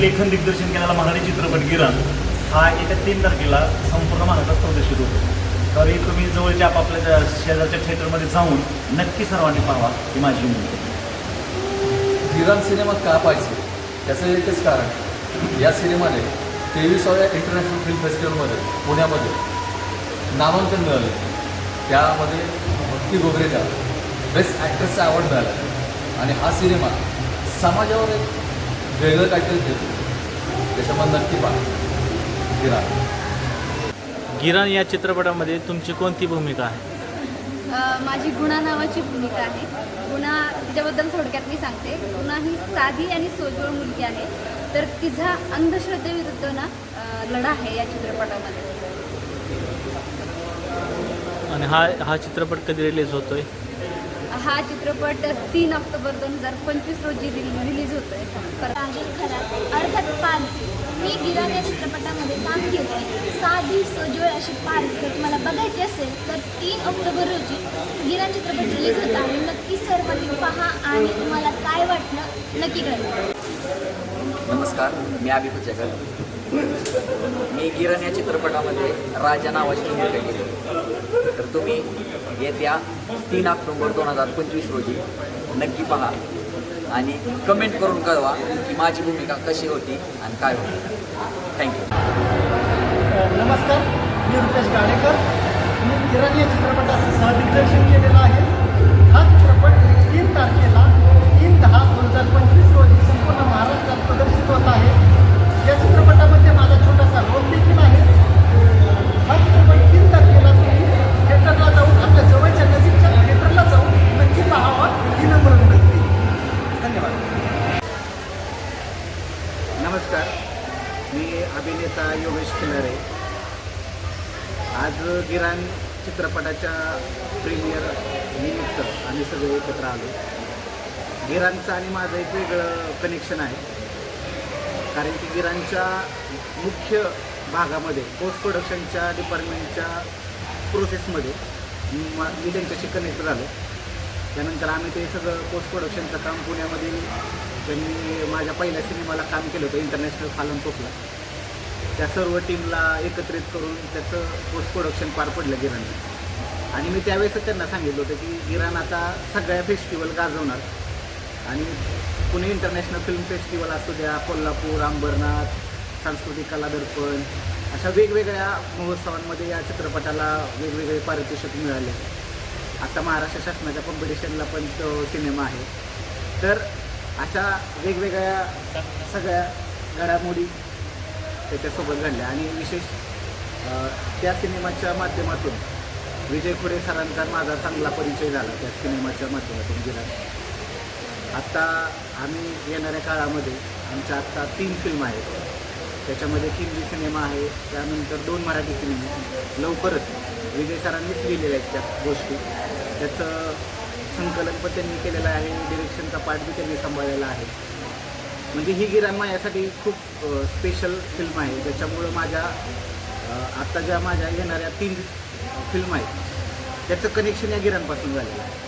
लेखन दिग्दर्शन केलेला मराठी चित्रपट गिरण हा येत्या तीन तारखेला संपूर्ण महाराष्ट्रात प्रदर्शित होतो. तरी तुम्ही जवळच्या आपापल्या शेजारच्या थिएटरमध्ये जाऊन नक्की सर्वांनी पाहावा ही माझी विनंती आहे. विरान सिनेमा का पाहिजे त्याचं एकच कारण या सिनेमाने तेवीसाव्या इंटरनॅशनल फिल्म फेस्टिवलमध्ये पुण्यामध्ये नामांकन मिळाले. त्यामध्ये भक्ती गोगरेला बेस्ट ॲक्ट्रेसचा अवॉर्ड मिळाला. आणि हा सिनेमा समाजावर एक वेगळं काहीतरी देतो त्याच्यामध्ये नक्की पहा. विरान गिरण या चित्रपटामध्ये तुमची कोणती भूमिका आहे? माझी गुणा नावाची भूमिका आहे. गुणा तिच्याबद्दल थोडक्यात मी सांगते. गुणा ही साधी आणि सोजवळ मुलगी आहे. तर तिचा अंधश्रद्धेविरुद्ध ना लढा आहे या चित्रपटामध्ये. आणि हा हा चित्रपट कधी रिलीज होतोय? हा चित्रपट तीन ऑक्टोबर दोन हजार पंचवीस रोजी रिलीज होतोय. परत राजन खरात अर्थात पालखी मी गिराण या चित्रपटामध्ये काम केले साधी सोजवळ अशी पालखी जर तुम्हाला बघायची असेल तर तीन ऑक्टोबर रोजी गिराण चित्रपट रिलीज होता. आणि नक्की सर्वांनी पहा आणि तुम्हाला काय वाटलं नक्की कळवा. नमस्कार मी जगत. मी किरण या चित्रपटामध्ये राजा नावाची भूमिका केली. तर तुम्ही येत्या तीन ऑक्टोंबर दोन हजार पंचवीस रोजी नक्की पहा आणि कमेंट करून कळवा की माझी भूमिका कशी होती आणि काय होती. थँक्यू नमस्कार मी रुपेश गाडेकर. मी किरण या चित्रपटाचं सहदिग्दर्शन केलेलं आहे. हा नमस्कार. मी अभिनेता योगेश खिलारे. आज गिरान चित्रपटाच्या प्रीमियर निमित्त आम्ही सगळे एकत्र आलो. गिरानचं आणि माझं एक वेगळं कनेक्शन आहे. कारण की गिरांच्या मुख्य भागामध्ये पोस्ट प्रोडक्शनच्या डिपार्टमेंटच्या प्रोसेसमध्ये मी त्यांच्याशी कनेक्ट झालो. त्यानंतर आम्ही ते सगळं पोस्ट प्रोडक्शनचं काम पुण्यामध्ये तर मी माझ्या पहिल्या सिनेमाला काम केलं होतं इंटरनॅशनल फालन पोकला त्या सर्व टीमला एकत्रित करून त्याचं पोस्ट प्रोडक्शन पार पडलं गिराणं आणि मी त्यावेळेसच त्यांना सांगितलं होतं की गिराण आता सगळ्या फेस्टिवल गाजवणार. आणि पुणे इंटरनॅशनल फिल्म फेस्टिवल असू द्या कोल्हापूर अंबरनाथ सांस्कृतिक कला दर्पण अशा वेगवेगळ्या महोत्सवांमध्ये या चित्रपटाला वेगवेगळे पारितोषिक मिळाले. आता महाराष्ट्र शासनाच्या कॉम्पिटिशनला पण तो सिनेमा आहे. तर अशा वेगवेगळ्या सगळ्या घडामोडी त्याच्यासोबत घडल्या. आणि विशेष त्या सिनेमाच्या माध्यमातून विजय खुडे सरांचा माझा चांगला परिचय झाला त्या सिनेमाच्या माध्यमातून गेला. आत्ता आम्ही येणाऱ्या काळामध्ये आमच्या आत्ता तीन फिल्म आहेत. त्याच्यामध्ये हिंदी सिनेमा आहे त्यानंतर दोन मराठी सिनेमे. लवकरच विजय सरांनीच लिहिलेल्या आहेत त्या गोष्टी. त्याचं संकलन पण त्यांनी केलेलं आहे डिरेक्शनचा पार्ट बी त्यांनी सांभाळलेला आहे. म्हणजे ही गिरान माझ्यासाठी खूप स्पेशल फिल्म आहे. ज्याच्यामुळं माझ्या आत्ता ज्या माझ्या येणाऱ्या तीन फिल्म आहेत त्याचं कनेक्शन या गिरांपासून झालेलं आहे.